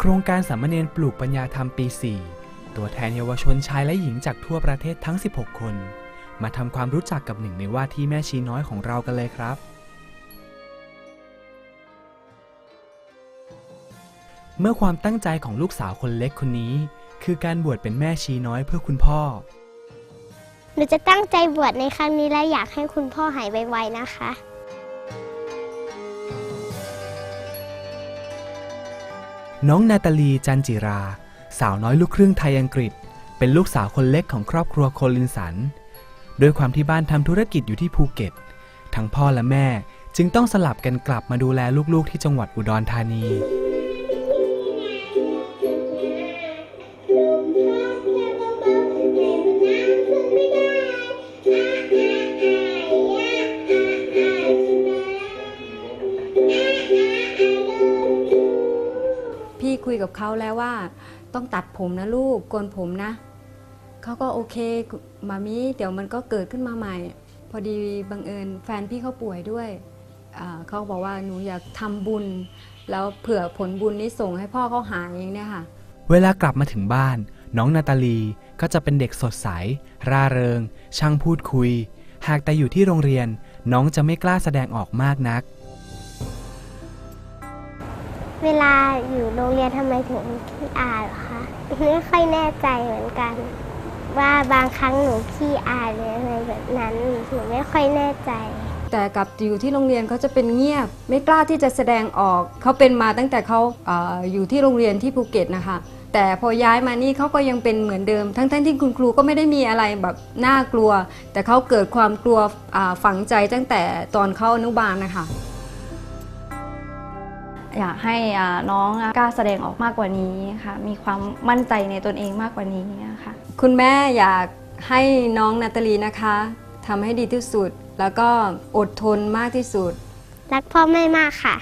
โครงการสามเณรปลูกปัญญาธรรมปี 4 ตัวแทนเยาวชนชายและหญิงจากทั่วประเทศทั้ง 16 คน มาทำความรู้จักกับหนึ่งในว่าที่แม่ชีน้อยของเรากันเลยครับ เมื่อความตั้งใจของลูกสาวคนเล็กคนนี้ คือการบวชเป็นแม่ชีน้อยเพื่อคุณพ่อ หนูจะตั้งใจบวชในครั้งนี้และอยากให้คุณพ่อหายไวๆนะคะ น้องนาตาลีจันจิรา สาวน้อยลูกครึ่งไทยอังกฤษ เป็นลูกสาวคนเล็กของครอบครัวโคลินสันด้วยความที่บ้านทำธุรกิจอยู่ที่ภูเก็ต ทั้งพ่อและแม่จึงต้องสลับกันกลับมาดูแลลูกๆที่จังหวัดอุดรธานี พี่คุยกับเขาแล้วว่า ต้องตัดผมนะลูกโกนผมนะเขาก็โอเคมามีเดี๋ยวมันก็เกิดขึ้นมาใหม่ พอดีบังเอิญแฟนพี่เขาป่วยด้วยเขาบอกว่าหนูอยากทำบุญ แล้วเผื่อผลบุญนี้ส่งให้พ่อเขาหายเองเนี้ยค่ะ เวลากลับมาถึงบ้าน น้องนาตาลีก็จะเป็นเด็กสดใส ร่าเริง ช่างพูดคุย หากแต่อยู่ที่โรงเรียนน้องจะไม่กล้าแสดงออกมากนัก เวลาอยู่โรงเรียนทำไมถึงขี้อายเหรอคะไม่ค่อยแน่ใจเหมือนกัน ว่าบางครั้งหนูขี้อายหรืออะไรแบบนั้นหนูไม่ค่อยแน่ใจ แต่กับอยู่ที่โรงเรียนเขาจะเป็นเงียบ ไม่กล้าที่จะแสดงออกเขาเป็นมาตั้งแต่เขาเอออยู่ที่โรงเรียนที่ภูเก็ตนะคะ แต่พอย้ายมานี่เขาก็ยังเป็นเหมือนเดิม ทั้งๆที่คุณครูก็ไม่ได้มีอะไรแบบน่ากลัว แต่เขาเกิดความกลัวฝังใจตั้งแต่ตอนเข้าอนุบาลนะคะ อยากให้อ่าน้องกล้าแสดงออกมากกว่านี้ค่ะ มีความมั่นใจในตนเองมากกว่านี้ค่ะ คุณแม่อยากให้น้องนาตาลีนะคะทำให้ดีที่สุด แล้วก็อดทนมากที่สุด รักพ่อแม่มากค่ะ